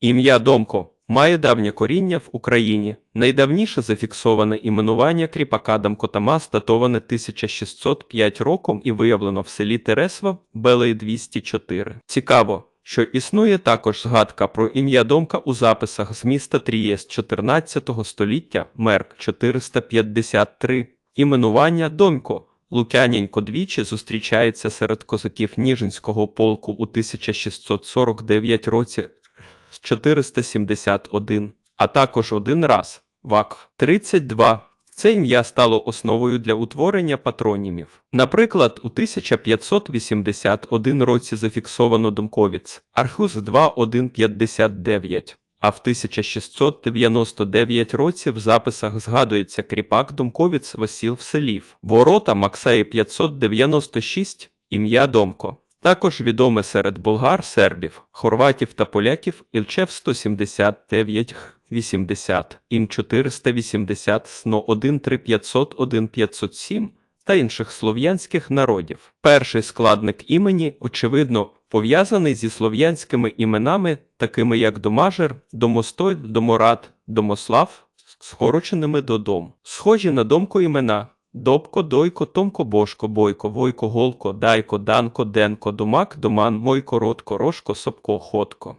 Ім'я Домко має давнє коріння в Україні. Найдавніше зафіксоване іменування кріпака Дамкотамас датоване 1605 роком і виявлено в селі Тересва Белей 204. Цікаво, що існує також згадка про ім'я Домка у записах з міста Трієст 14 століття, Мерк 453. Іменування Домко. Лук'яненько двічі зустрічається серед козаків Ніжинського полку у 1649 році 471, а також один раз ВАК 32. Це ім'я стало основою для утворення патронімів. Наприклад, у 1581 році зафіксовано Домковіц Архус 2159, а в 1699 році в записах згадується кріпак Домковіц Васіл Вселів. Ворота Максаї 596, ім'я Домко. Також відоме серед болгар, сербів, хорватів та поляків Ільчев 179 80, Ім 480, СНО 13500, 1507 та інших слов'янських народів. Перший складник імені, очевидно, пов'язаний зі слов'янськими іменами, такими як Домажер, Домостой, Доморад, Домослав, скороченими додом. Схожі на домко імена Добко, Дойко, Томко, Бошко, Бойко, Войко, Голко, Дайко, Данко, Денко, Домак, Доман, Мойко, Ротко, рожко, Сопко, Ходко.